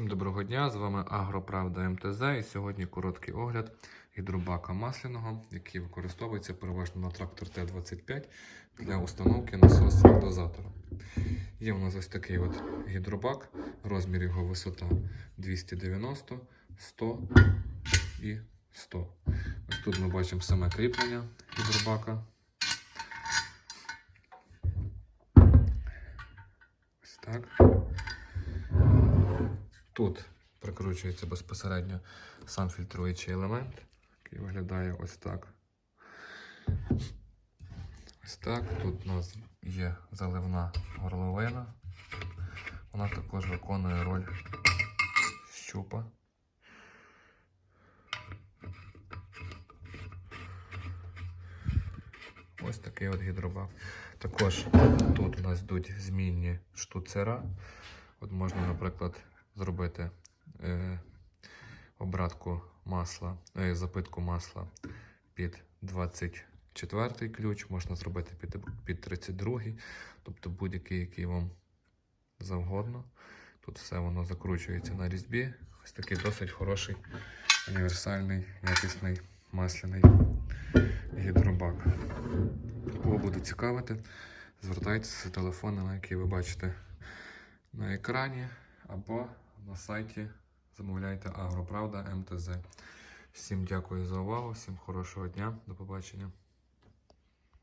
Всім доброго дня! З вами Агроправда МТЗ і сьогодні короткий огляд гідробака масляного, який використовується переважно на трактор Т-25 для установки насоса дозатора. Є у нас ось такий от гідробак, розмір його висота 290, 100 і 100. Ось тут ми бачимо саме кріплення гідробака. Ось так. Тут прикручується безпосередньо сам фільтруючий елемент, який виглядає ось так. Ось так. Тут у нас є заливна горловина. Вона також виконує роль щупа. Ось такий от гідробак. Також тут у нас йдуть змінні штуцера. От можна, наприклад, зробити е, обратку масла, е, запитку масла під 24 ключ, можна зробити під, під 32, тобто будь-який, який вам завгодно. Тут все воно закручується на різьбі. Ось такий досить хороший, універсальний, якісний масляний гідробак. Кого буде цікавити, звертайтеся з за телефонами, які ви бачите на екрані або на сайті замовляйте Агроправда МТЗ. Всім дякую за увагу, всім хорошого дня, до побачення.